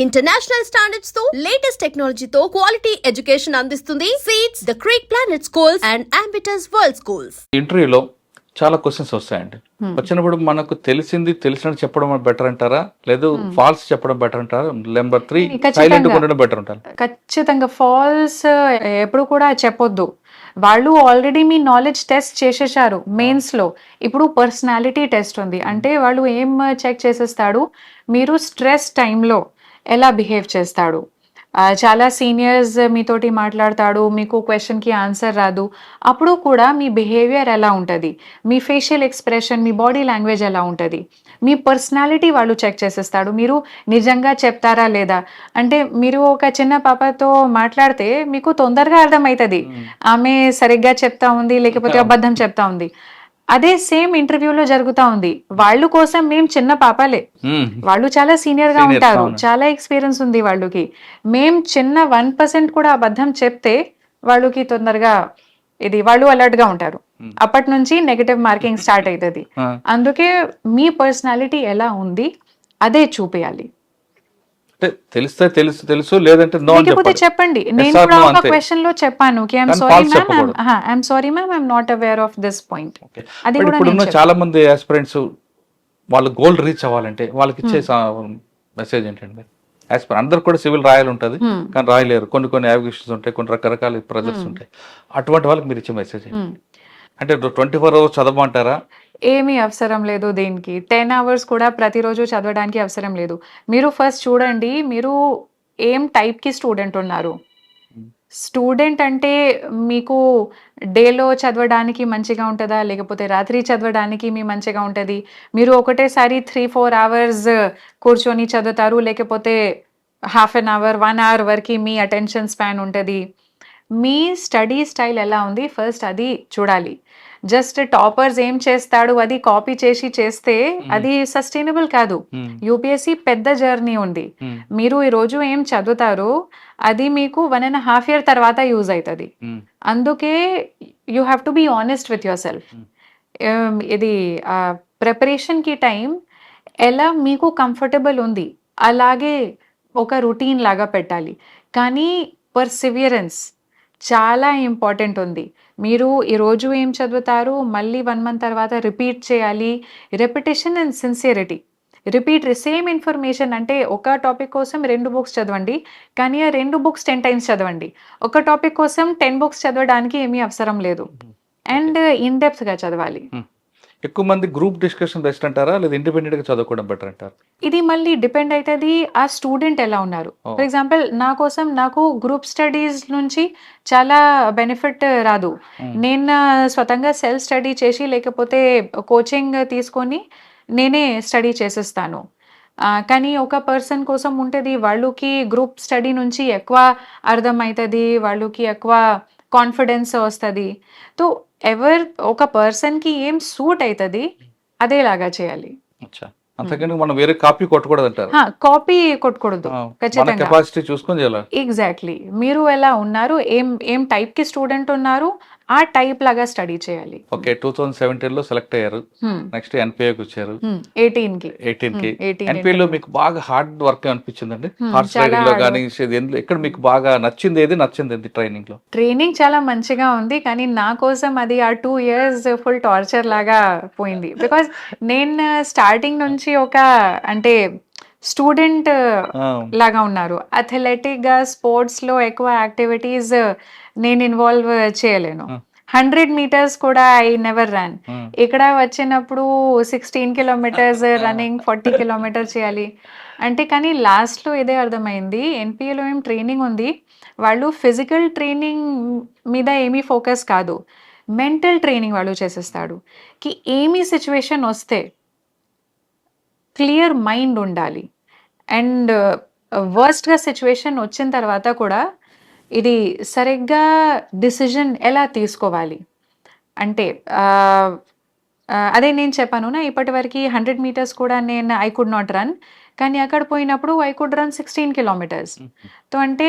International స్టాండర్డ్స్తో latest టెక్నాలజీతో quality education అందిస్తుంది seats the Creek Planet schools and ambitious world schools ఇంటర్వ్యూలో చాలా క్వశ్చన్స్ వస్తాయండి. వచ్చినప్పుడు మనకు తెలిసింది తెలిసినట్టు చెప్పడం బెటర్ అంటారా? లేదు ఫాల్స్ చెప్పడం బెటర్ అంటారా? Number three. సైలెంట్ ఉండడం బెటర్ అంటారా? ఖచ్చితంగా ఫాల్స్ ఎప్పుడు కూడా చెప్పొద్దు. వాళ్ళు ఆల్రెడీ మీ నాలెడ్జ్ టెస్ట్ చేసేసారు మెయిన్స్లో. ఇప్పుడు పర్సనాలిటీ టెస్ట్ ఉంది. అంటే వాళ్ళు ఏం చెక్ చేసేస్తాడు? మీరు స్ట్రెస్ టైంలో ఎలా బిహేవ్ చేస్తాడు? చాలా సీనియర్స్ మీతోటి మాట్లాడతాడు మీకు క్వశ్చన్కి ఆన్సర్ రాదు. అప్పుడు కూడా మీ బిహేవియర్ ఎలా ఉంటుంది? మీ ఫేషియల్ ఎక్స్ప్రెషన్ మీ బాడీ లాంగ్వేజ్ ఎలా ఉంటుంది? మీ పర్సనాలిటీ వాళ్ళు చెక్ చేసేస్తాడు. మీరు నిజంగా చెప్తారా లేదా? అంటే మీరు ఒక చిన్న పాపతో మాట్లాడితే మీకు తొందరగా అర్థమవుతుంది. ఆమె సరిగ్గా చెప్తా ఉంది లేకపోతే అబద్ధం చెప్తా ఉంది. అదే సేమ్ ఇంటర్వ్యూలో జరుగుతా ఉంది. వాళ్ళు కోసం మేము చిన్న పాపలే. మ్మ్. వాళ్ళు చాలా సీనియర్గా ఉంటారు. చాలా ఎక్స్పీరియన్స్ ఉంది వాళ్ళకి. మేం చిన్న వన్ పర్సెంట్ కూడా అబద్ధం చెప్తే వాళ్ళకి తొందరగా ఇది వాళ్ళు అలర్ట్గా ఉంటారు అప్పటి నుంచి నెగటివ్ మార్కింగ్ స్టార్ట్ అవుతుంది. అందుకే మీ పర్సనాలిటీ ఎలా ఉంది అదే చూపించాలి అంటే తెలిస్తే తెలుసు తెలుసు లేదంటే నో అని లేకపోతే చెప్పండి. నేను కూడా ఒక. క్వశ్చన్లో చెప్పాను. కి ఐఎమ్ కానీ sorry ma'am. I'm sorry ma'am I'm not aware of this point. అది కూడా ఇప్పుడున్న నేను చాలా మంది ఆస్పిరెంట్స్ వాళ్ళ గోల్ రీచ్ అవ్వాలంటే వాళ్ళకి ఇచ్చే మెసేజ్ ఏంటండి యాస్పిరెంట్ అందరు కూడా సివిల్ రాయాలి ఉంటుంది Hmm. కానీ రాయలేరు. కొన్ని కొన్ని యావిగేషన్స్ ఉంటాయి కొన్ని రకరకాల ప్రెజర్స్ ఉంటాయి. అటువంటి వాళ్ళకి మీరు ఇచ్చే మెసేజ్ అంటే ట్వంటీ ఫోర్ అవర్స్ చదవమంటారా? ఏమీ అవసరం లేదు దీనికి. టెన్ అవర్స్ కూడా ప్రతిరోజు చదవడానికి అవసరం లేదు. మీరు ఫస్ట్ చూడండి మీరు ఏం టైప్కి స్టూడెంట్ ఉన్నారు? స్టూడెంట్ అంటే మీకు డేలో చదవడానికి మంచిగా ఉంటుందా? లేకపోతే రాత్రి చదవడానికి మీ మంచిగా ఉంటుంది? మీరు ఒకటేసారి త్రీ ఫోర్ అవర్స్ కూర్చొని చదువుతారు లేకపోతే half an hour one hour వరకు మీ అటెన్షన్ స్పాన్ ఉంటుంది. మీ స్టడీ స్టైల్ ఎలా ఉంది? ఫస్ట్ అది చూడాలి. జస్ట్ టాపర్స్ ఏం చేస్తాడు? అది కాపీ చేసి చేస్తే అది సస్టైనబుల్ కాదు. యూపీఎస్సి పెద్ద జర్నీ ఉంది. మీరు ఈ రోజు ఏం చదువుతారో అది మీకు వన్ అండ్ హాఫ్ ఇయర్ తర్వాత యూజ్ అవుతుంది. అందుకే you have to be honest with yourself ఇది ప్రిపరేషన్కి టైం ఎలా మీకు కంఫర్టబుల్ ఉంది? అలాగే ఒక రొటీన్ లాగా పెట్టాలి. కానీ పర్సివియరెన్స్ చాలా ఇంపార్టెంట్ ఉంది. మీరు ఈరోజు ఏం చదువుతారు? మళ్ళీ వన్ మంత్ తర్వాత రిపీట్ చేయాలి. Repetition and sincerity. Repeat same information అంటే ఒక టాపిక్ కోసం రెండు బుక్స్ చదవండి. కానీ ఆ రెండు బుక్స్ టెన్ టైమ్స్ చదవండి. ఒక టాపిక్ కోసం టెన్ బుక్స్ చదవడానికి ఏమీ అవసరం లేదు. అండ్ ఇన్గా చదవాలి. ఎక్కువ మంది గ్రూప్ డిస్కషన్ బెస్ట్ అంటారా లేదా ఇండిపెండెంట్గా చదువుకోవడం బెటర్ అంటారు? ఇది మళ్ళీ డిపెండ్ అవుతుంది ఆ స్టూడెంట్ ఎలా ఉన్నారు. ఫర్ ఎగ్జాంపుల్ నా కోసం నాకు గ్రూప్ స్టడీస్ నుంచి చాలా బెనిఫిట్ రాదు. నేను స్వతంగా సెల్ఫ్ స్టడీ చేసి లేకపోతే కోచింగ్ తీసుకొని నేనే స్టడీ చేసేస్తాను. కానీ ఒక పర్సన్ కోసం ఉంటుంది వాళ్ళకి గ్రూప్ స్టడీ నుంచి ఎక్కువ అర్థం అవుతుంది వాళ్ళకి ఎక్కువ కాన్ఫిడెన్స్ వస్తుంది. తో ఎవర్ ఒక పర్సన్కి ఏం సూట్ అవుతుంది అదేలాగా చేయాలి. మనం వేరే కాపీ కొట్టకూడదు అంటారు కాపీ కొట్టకూడదు ఖచ్చితంగా. కెపాసిటీ చూసుకొని చేయాలి. ఎగ్జాక్ట్లీ. మీరు ఎలా ఉన్నారు? ఏం ఏం టైప్కి స్టూడెంట్ ఉన్నారు? ఆ టైప్ లాగా స్టడీ చేయాలి. ఓకే టూ థౌసండ్ సెవెంటీన్లో సెలెక్ట్ అయ్యారు. నెక్స్ట్ ఎన్పిఏకి వచ్చారు. ఎయిటీన్కి. ఎయిటీన్కి. Hmm, 18 ఎన్పిఏ లో మీకు బాగా హార్డ్ వర్క్ అనిపించిందండి. Hmm, హార్స్ రైడింగ్లో కానీ ఎక్కడ మీకు బాగా నచ్చింది ఏది? నచ్చింది ఏది ట్రైనింగ్లో? ట్రైనింగ్ చాలా మంచిగా ఉంది కానీ నా కోసం అది ఆ టూ ఇయర్స్ ఫుల్ టార్చర్ లాగా పోయింది. బికాస్ నేను స్టార్టింగ్ నుంచి ఒక అంటే స్టూడెంట్ లాగా ఉన్నారు. అథ్లెటిక్గా స్పోర్ట్స్లో ఎక్కువ యాక్టివిటీస్ నేను ఇన్వాల్వ్ చేయలేను. Hmm. హండ్రెడ్ మీటర్స్ కూడా ఐ నెవర్ రన్ Hmm. ఇక్కడ వచ్చినప్పుడు sixteen kilometres running forty kilometres చేయాలి. అంటే కానీ లాస్ట్లో ఇదే అర్థమైంది. ఎన్పిఏలో ఏం ట్రైనింగ్ ఉంది. వాళ్ళు ఫిజికల్ ట్రైనింగ్ మీద ఏమీ ఫోకస్ కాదు. మెంటల్ ట్రైనింగ్ వాళ్ళు చేసేస్తాడు. కి ఏమీ సిచ్యువేషన్ వస్తే క్లియర్ మైండ్ ఉండాలి. అండ్ వర్స్ట్గా సిచ్యువేషన్ వచ్చిన తర్వాత కూడా ఇది సరిగ్గా డిసిజన్ ఎలా తీసుకోవాలి? అంటే అదే నేను చెప్పాను నా ఇప్పటివరకు హండ్రెడ్ మీటర్స్ కూడా నేను ఐ కుడ్ నాట్ రన్. కానీ అక్కడ పోయినప్పుడు I could run sixteen kilometres. తో అంటే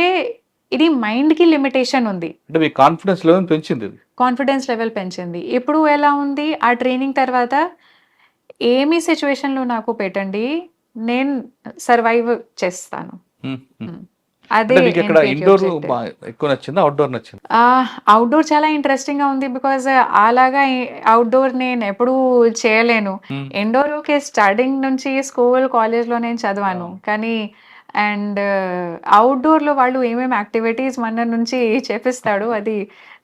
ఇది మైండ్కి లిమిటేషన్ ఉంది. అంటే మీ కాన్ఫిడెన్స్ లెవెల్ పెంచింది కాన్ఫిడెన్స్ లెవెల్ పెంచింది. ఇప్పుడు ఎలా ఉంది? ఆ ట్రైనింగ్ తర్వాత ఏమి సిచ్యువేషన్లో నాకు పెట్టండి నేను సర్వైవ్ చేస్తాను. అదే మీకు ఇక్కడ ఇండోర్. ఎక్కువ నచ్చిందా? అవుట్డోర్ నచ్చింది? అవుట్డోర్ చాలా ఇంట్రెస్టింగ్గా ఉంది బికాజ్ అలాగా అవుట్డోర్ నేను ఎప్పుడూ చేయలేను. Hmm. ఇండోర్ ఓకే స్టార్టింగ్ నుంచి స్కూల్ కాలేజ్లో నేను చదివాను. కానీ అండ్ అవుట్డోర్లో వాళ్ళు ఏమేమి యాక్టివిటీస్ మన నుంచి చేపిస్తాడు అది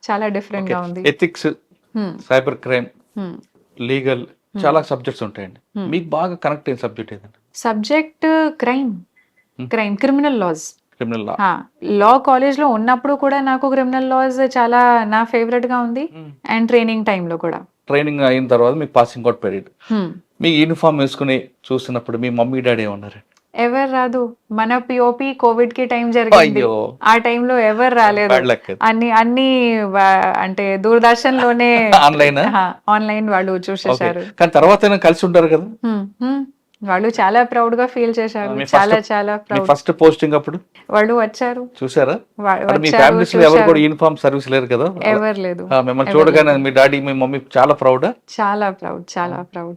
చాలా డిఫరెంట్గా ఉంది. Ethics Hmm. Cyber crime Hmm. Legal చాలా సబ్జెక్ట్స్ ఉంటాయండి. మీకు బాగా కనెక్ట్ అయిన సబ్జెక్ట్ ఏదండి? Subject crime crime criminal laws criminal law law కాలేజ్లో ఉన్నప్పుడు కూడా నాకు క్రిమినల్ లాస్ చాలా నా ఫేవరెట్గా ఉంది అండ్ ట్రైనింగ్ టైంలో కూడా. ట్రైనింగ్ అయిన తర్వాత మీకు పాసింగ్ అవుట్ పీరియడ్ Hmm. మీ యూనిఫామ్ వేసుకుని చూసినప్పుడు మీ మమ్మీ డాడీ ఏమన్నారు? ఎవరు రాదు. మన పిఓపి కోవిడ్కి టైం జరిగింది. ఆ టైంలో ఎవరు రాలేదు. అన్ని అన్ని అంటే దూరదర్శన్లోనే ఆన్లైన్ ఆన్లైన్ వాళ్ళు చూసేశారు. కానీ తర్వాత కలిసి ఉంటారు కదా? హ్మ్, హ్మ్. వాళ్ళు చాలా ప్రౌడ్గా ఫీల్ చేశారు. చాలా చాలా ప్రౌడ్ ఫస్ట్ పోస్టింగ్ అప్పుడు? వాళ్ళు వచ్చారు. చూసారా? మీ ఫ్యామిలీస్లో ఎవరు కూడా యూనిఫామ్ సర్వీస్ లేరు కదా? ఎవరు లేదు. మిమ్మల్ని చూడగానే మీ డాడీ మీ మమ్మీ చాలా ప్రౌడ్ చాలా ప్రౌడ్ చాలా ప్రౌడ్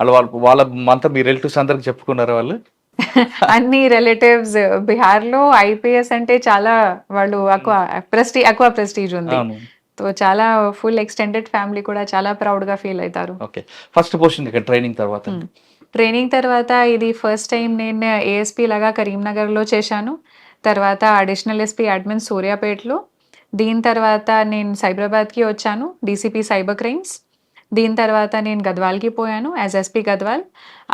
వాళ్ళు వాళ్ళ వాళ్ళ అంతా మీ రిలేటివ్స్ అందరికి చెప్పుకున్నారా వాళ్ళు? అన్ని రిలేటివ్స్ బీహార్లో ఐపీఎస్ అంటే చాలా వాళ్ళు అక్వా ప్రెస్టీ అక్వా ప్రెస్టీజ్ ఉంది. సో చాలా ఫుల్ ఎక్స్టెండెడ్ ఫ్యామిలీ కూడా చాలా ప్రౌడ్గా ఫీల్ అవుతారు. ఓకే. ఫస్ట్ పోస్టింగ్ ఇక్కడ ట్రైనింగ్ తర్వాత. ట్రైనింగ్ తర్వాత ఇది ఫస్ట్ టైం నేను ఏఎస్పీ లాగా కరీంనగర్లో చేశాను. తర్వాత అడిషనల్ ఎస్పీ అడ్మిన్ సూర్యాపేటలో. దీని తర్వాత నేను సైబరాబాద్కి వచ్చాను డీసీపీ సైబర్ క్రైమ్స్ దీని తర్వాత నేను గద్వాల్కి పోయాను యాజ్ ఎస్పీ గద్వాల్.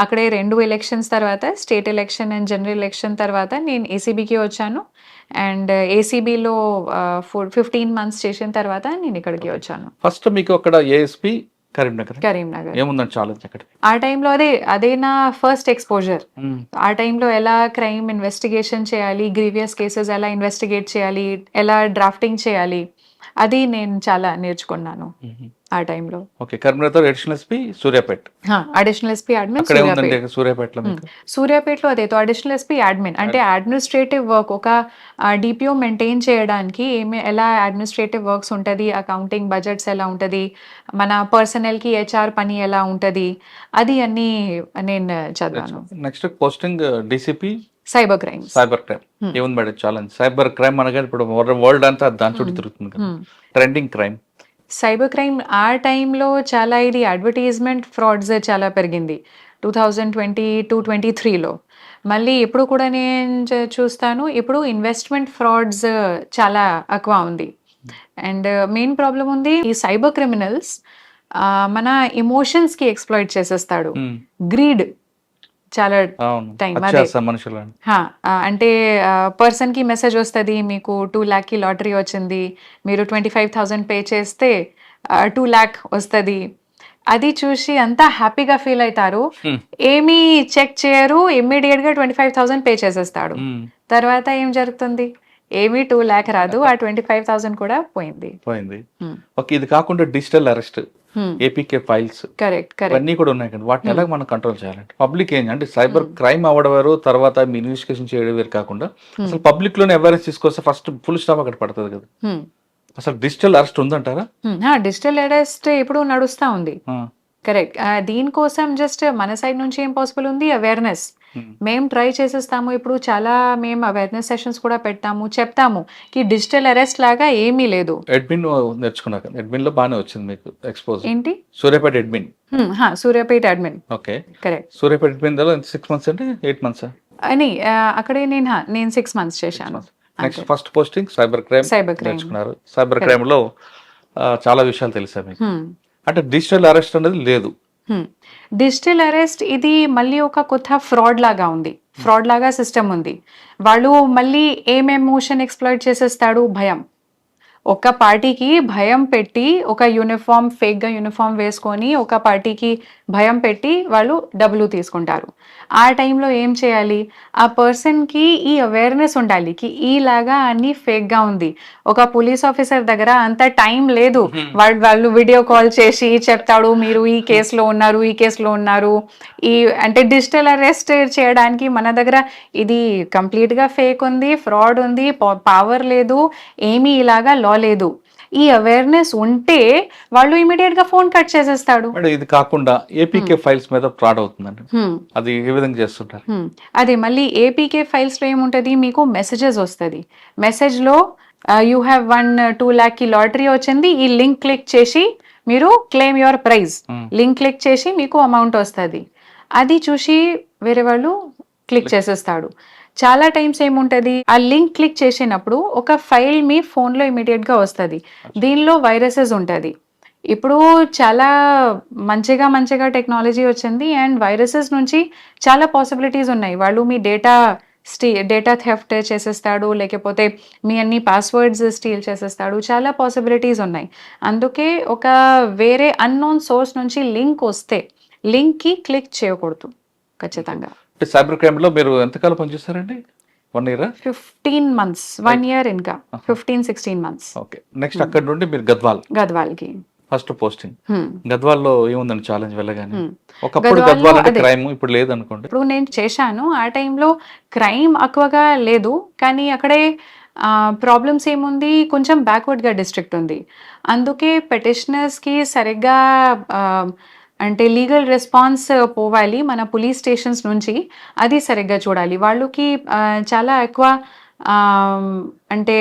అక్కడే రెండు ఎలక్షన్స్ తర్వాత state election and general election తర్వాత నేను ఏసీబీకి వచ్చాను. అండ్ ఏసీబీలో ఫోర్ ఫిఫ్టీన్ మంత్స్ చేసిన తర్వాత నేను ఇక్కడికి వచ్చాను. ఫస్ట్ మీకు అక్కడ ఏఎస్పి కరీంనగర్. కరీంనగర్. ఏముందని ఛాలెంజ్ అక్కడ ఆ టైంలో అదే అదే నా ఫస్ట్ ఎక్స్పోజర్. ఆ టైంలో ఎలా క్రైమ్ ఇన్వెస్టిగేషన్ చేయాలి గ్రీవియస్ కేసెస్ ఎలా ఇన్వెస్టిగేట్ చేయాలి ఎలా డ్రాఫ్టింగ్ చేయాలి అది నేను చాలా నేర్చుకున్నాను ఆ టైంలో. Okay Karimnagar additional SP Suryapet. Additional SP admin సూర్యాపేటలో సూర్యాపేటలో అదే అడిషనల్ ఎస్పీ అడ్మిన్ అంటే అడ్మినిస్ట్రేటివ్ వర్క్ ఒక డిపిఓ మెయింటైన్ చేయడానికి ఏమి ఎలా అడ్మినిస్ట్రేటివ్ వర్క్స్ ఉంటుంది అకౌంటింగ్ బడ్జెట్స్ ఎలా ఉంటుంది మన personnel కి హెచ్ఆర్ పని ఎలా ఉంటుంది అది అన్ని నేను చదివాను. Next posting DCP cyber crimes. Cyber crime. ఏముంది మేడం ఛాలెంజ్? సైబర్ క్రైమ్ అనగా ఇప్పుడు వరల్డ్ అంతా దాని చుట్టూ తిరుగుతుంది కదా. Trending crime. సైబర్ క్రైమ్ ఆ టైంలో చాలా ఇది అడ్వర్టైజ్మెంట్ ఫ్రాడ్స్ చాలా పెరిగింది. Two thousand twenty two twenty త్రీలో. మళ్ళీ ఇప్పుడు కూడా నేను చూస్తాను. ఇప్పుడు ఇన్వెస్ట్మెంట్ ఫ్రాడ్స్ చాలా ఎక్కువ ఉంది. అండ్ మెయిన్ ప్రాబ్లం ఉంది ఈ సైబర్ క్రిమినల్స్ మన ఎమోషన్స్కి ఎక్స్ప్లాయిట్ చేసేస్తాడు. గ్రీడ్. చాలా. వచ్చేస్తా మనుషులు అంటే పర్సన్కి మెసేజ్ వస్తుంది మీకు టూ ల్యాక్కి లాటరీ వచ్చింది మీరు ట్వంటీ ఫైవ్ థౌసండ్ పే చేస్తే టూ ల్యాక్ వస్తుంది అది చూసి అంతా హ్యాపీగా ఫీల్ అవుతారు. ఏమీ చెక్ చేయరు ఇమ్మీడియట్గా ట్వంటీ ఫైవ్ థౌసండ్ పే చేసేస్తాడు. తర్వాత ఏం జరుగుతుంది ఏమీ టూ ల్యాక్ రాదు ఆ ట్వంటీ ఫైవ్ థౌసండ్ కూడా పోయింది. పోయింది. ఓకే ఇది కాకుండా digital arrest APK files correct correct ఇవన్నీ కూడా ఉన్నాయి కదా. వాటిని ఎలా మనం కంట్రోల్ చేయాలంటే పబ్లిక్ ఏం అంటే సైబర్ క్రైమ్ అవ్వడం వేరు తర్వాత మీ ఇన్వెస్టిగేషన్ చేయడం వేరు కాకుండా అసలు పబ్లిక్లోనే అవేర్నెస్ తీసుకొస్తే ఫస్ట్ ఫుల్ స్టాప్ అక్కడ పడుతుంది కదా. అసలు డిజిటల్ అరెస్ట్ ఉందంటారా? డిజిటల్ అరెస్ట్ ఇప్పుడు నడుస్తా ఉంది. కరెక్ట్ దీనికోసం జస్ట్ మన సైడ్ నుంచి ఏం పాసిబుల్ ఉంది? Awareness Hmm. మేము ట్రై చేసేస్తాము. ఇప్పుడు చాలా మేము అవేర్నెస్ సెషన్స్ కూడా పెడతాము చెప్తాము. కి డిజిటల్ అరెస్ట్ లాగా ఏమీ లేదు. అడ్మిన్ నేర్చుకున్నాక. అడ్మిన్లో బాగానే వచ్చింది మీకు ఎక్స్పోజ్ ఏంటి? సూర్యాపేట అడ్మిన్ Hmm, హా, Suryapet admin okay. Correct Suryapet admin six months అంటే ఎయిట్ మంత్స్ అని అక్కడే నేను నేను సిక్స్ మంత్స్ చేశాను. Next first posting cyber crime cyber crime నేర్చుకున్నారు. సైబర్ క్రైమ్లో చాలా విషయాలు తెలుసా మీకు. Hmm. అంటే డిజిటల్ అరెస్ట్ అనేది లేదు. డిజిటల్ అరెస్ట్ ఇది మళ్ళీ ఒక కొత్త ఫ్రాడ్ లాగా ఉంది. ఫ్రాడ్ లాగా సిస్టమ్ ఉంది. వాళ్ళు మళ్ళీ ఏం ఎమోషన్ ఎక్స్ప్లోయిట్ చేసేస్తాడు? భయం. ఒక పార్టీకి భయం పెట్టి ఒక యూనిఫామ్ ఫేక్గా యూనిఫామ్ వేసుకొని ఒక పార్టీకి భయం పెట్టి వాళ్ళు డబ్బులు తీసుకుంటారు. ఆ టైంలో ఏం చేయాలి? ఆ పర్సన్కి ఈ అవేర్నెస్ ఉండాలి. కి ఈలాగా అన్ని ఫేక్గా ఉంది. ఒక పోలీస్ ఆఫీసర్ దగ్గర అంత టైం లేదు. వాళ్ళు వాళ్ళు వీడియో కాల్ చేసి చెప్తాడు మీరు ఈ కేసులో ఉన్నారు ఈ కేసులో ఉన్నారు. ఈ అంటే డిజిటల్ అరెస్ట్ చేయడానికి మన దగ్గర ఇది కంప్లీట్గా ఫేక్ ఉంది ఫ్రాడ్ ఉంది పవర్ లేదు ఏమీ ఇలాగా లా లేదు. ఈ అవేర్నెస్ ఉంటే వాళ్ళు ఇమీడియట్గా ఫోన్ కట్ చేసేస్తాడు. ఇది కాకుండా ఏపీకే ఫైల్స్ మీద ఫ్రాడ్ అవుతుందండి. హ్మ్. అది ఏ విధంగా చేస్తుంటారు? హ్మ్. అదే మళ్ళీ ఏపీకే ఫైల్స్లో ఏముంటుంది? మీకు మెసేజెస్ వస్తుంది. మెసేజ్లో యూ హ్యావ్ వన్ టూ ల్యాక్కి లాటరీ వచ్చింది. ఈ లింక్ క్లిక్ చేసి మీరు claim your prize Hmm. Link click చేసి మీకు అమౌంట్ వస్తుంది. అది చూసి వేరే వాళ్ళు క్లిక్ చేసేస్తాడు. చాలా టైమ్స్ ఏముంటది? ఆ లింక్ క్లిక్ చేసినప్పుడు ఒక ఫైల్ మీ ఫోన్లో ఇమీడియట్గా వస్తుంది. దీనిలో వైరసెస్ ఉంటుంది. ఇప్పుడు చాలా మంచిగా మంచిగా టెక్నాలజీ వచ్చింది అండ్ వైరసెస్ నుంచి చాలా పాసిబిలిటీస్ ఉన్నాయి. వాళ్ళు మీ డేటా స్టీ డేటా థెఫ్ట్ చేసేస్తాడు లేకపోతే మీ అన్ని పాస్వర్డ్స్ స్టీల్ చేసేస్తాడు. చాలా పాసిబిలిటీస్ ఉన్నాయి. అందుకే ఒక వేరే అన్నోన్ సోర్స్ నుంచి లింక్ వస్తే లింక్కి క్లిక్ చేయకూడదు. ఖచ్చితంగా. అంటే సైబర్ క్రైమ్లో మీరు ఎంతకాలం పనిచేస్తారండి? One year? Fifteen months. One year ఇంకా. Fifteen sixteen months. Okay. Next అక్కడ నుండి మీరు గద్వాల్. గద్వాల్కి. First posting. హ్మ్. గద్వాల్లో ఏముందండి ఛాలెంజ్ వెళ్ళగానే? Hmm. ఒకప్పుడు గద్వాల్ అంటే. క్రైమ్ ఇప్పుడు లేదనుకోండి. ఇప్పుడు నేను చేశాను. ఆ టైంలో క్రైమ్ ఎక్కువగా లేదు. కానీ అక్కడే ప్రాబ్లమ్స్ ఏముంది? కొంచెం బ్యాక్వర్డ్గా డిస్ట్రిక్ట్ ఉంది. అందుకే పెటిషనర్స్కి సరిగ్గా అంటే లీగల్ రెస్పాన్స్ uh, పోవాలి మన పోలీస్ స్టేషన్స్ నుంచి అది సరిగ్గా చూడాలి. వాళ్ళకి uh, చాలా ఎక్కువ um, అంటే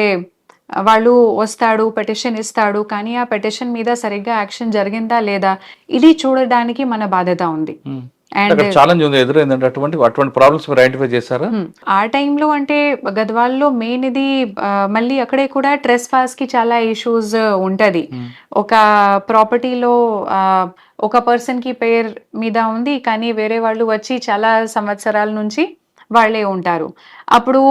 వాళ్ళు వస్తాడు పెటిషన్ ఇస్తాడు కానీ ఆ పెటిషన్ మీద సరిగ్గా యాక్షన్ జరిగిందా లేదా ఇది చూడడానికి మన బాధ్యత ఉంది. Hmm. అండ్ ఛాలెంజ్ ఉంది. ఎదురైందంటే అటువంటి అటువంటి ప్రాబ్లమ్స్ మీరు ఐడెంటిఫై చేశారా. ఆ టైంలో అంటే గద్వాల్లో మెయిన్ ఇది మళ్ళీ అక్కడే కూడా ట్రెస్ పాస్కి చాలా ఇష్యూస్ ఉంటది. ఒక ప్రాపర్టీలో ఒక పర్సన్కి పేరు మీద ఉంది కానీ వేరే వాళ్ళు వచ్చి చాలా సంవత్సరాల నుంచి వాళ్ళే ఉంటారు. అప్పుడు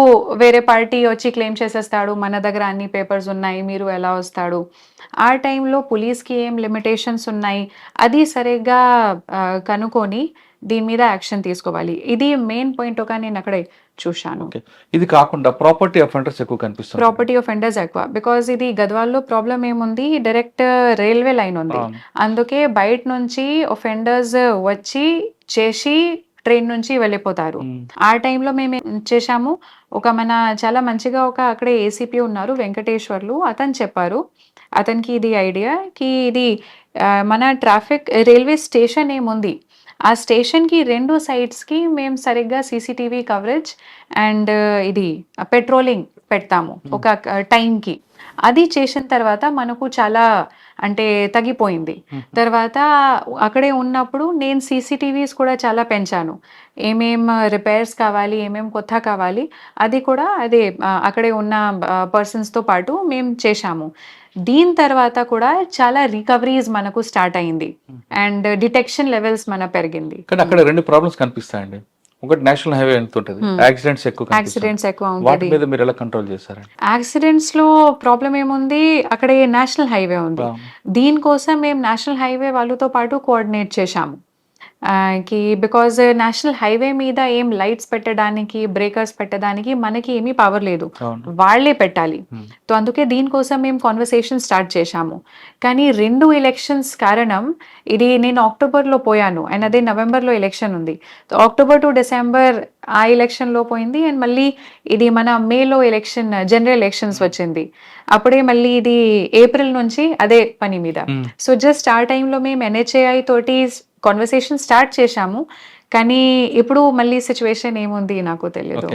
వేరే పార్టీ వచ్చి క్లెయిమ్ చేసేస్తాడు. మన దగ్గర అన్ని పేపర్స్ ఉన్నాయి మీరు ఎలా వస్తాడు? ఆ టైంలో పోలీస్కి ఏం లిమిటేషన్స్ ఉన్నాయి? అది సరిగ్గా కనుక్కొని దీని మీద యాక్షన్ తీసుకోవాలి. ఇది మెయిన్ పాయింట్ ఒక నేను అక్కడే చూశాను. ఇది కాకుండా ప్రాపర్టీ అఫెండర్స్ ఎక్కువ కనిపిస్తుంది. ప్రాపర్టీ ఆఫెండర్స్ ఎక్కువ. బికాజ్ ఇది గద్వాల్లో ప్రాబ్లం ఏముంది? డైరెక్ట్ రైల్వే లైన్ ఉంది. అందుకే బయట నుంచి ఒఫెండర్స్ వచ్చి చేసి ట్రైన్ నుంచి వెళ్ళిపోతారు. ఆ టైంలో మేము చేశాము? ఒక మన చాలా మంచిగా ఒక అక్కడే ఏసీపీ ఉన్నారు వెంకటేశ్వర్లు. అతను చెప్పారు. అతనికి ఇది ఐడియా కి ఇది మన ట్రాఫిక్ రైల్వే స్టేషన్ ఏముంది? ఆ స్టేషన్కి రెండు సైడ్స్కి మేము సరిగ్గా సీసీటీవీ కవరేజ్ అండ్ ఇది పెట్రోలింగ్ పెడతాము. ఒక టైంకి. అది చేసిన తర్వాత మనకు చాలా అంటే తగ్గిపోయింది. తర్వాత అక్కడే ఉన్నప్పుడు నేను సీసీటీవీస్ కూడా చాలా పెంచాను. ఏమేం రిపేర్స్ కావాలి ఏమేం కొత్త కావాలి అది కూడా అదే అక్కడే ఉన్న పర్సన్స్తో పాటు మేము చేశాము. దీని తర్వాత కూడా చాలా రికవరీస్ మనకు స్టార్ట్ అయింది. అండ్ డిటెక్షన్ లెవెల్స్ మన పెరిగింది. కానీ అక్కడ రెండు ప్రాబ్లమ్స్ కనిపిస్తాయండి. ఒకటి నేషనల్ హైవే ఎంత ఉంటుంది? యాక్సిడెంట్స్ ఎక్కువ కనిపిస్తాయి. యాక్సిడెంట్స్ ఎక్కువ వాటి మీద మీరు ఎలా కంట్రోల్ చేస్తారండి యాక్సిడెంట్స్లో ప్రాబ్లం ఏముంది? అక్కడే నేషనల్ హైవే ఉంది. దీనికోసం మేము నేషనల్ హైవే వాళ్ళతో పాటు కోఆర్డినేట్ చేశాము. కి బికాజ్ నేషనల్ హైవే మీద ఏం లైట్స్ పెట్టడానికి బ్రేకర్స్ పెట్టడానికి మనకి ఏమీ పవర్ లేదు. వాళ్ళే పెట్టాలి. Hmm. సో అందుకే దీనికోసం మేము కాన్వర్సేషన్ స్టార్ట్ చేశాము. కానీ రెండు ఎలక్షన్స్ కారణం ఇది నేను అక్టోబర్లో పోయాను అండ్ అదే నవంబర్లో ఎలక్షన్ ఉంది. అక్టోబర్ టు డిసెంబర్ ఆ ఎలక్షన్లో పోయింది అండ్ మళ్ళీ ఇది మన మేలో ఎలక్షన్ జనరల్ ఎలక్షన్స్ వచ్చింది. అప్పుడే మళ్ళీ ఇది ఏప్రిల్ నుంచి అదే పని మీద. Hmm. సో జస్ట్ ఆ టైంలో మేము ఎన్హెచ్ఏఐ తోటి కాన్వర్సేషన్ స్టార్ట్ చేశాము. కానీ ఇప్పుడు మళ్ళీ సిచ్యువేషన్ ఏముంది నాకు తెలియదు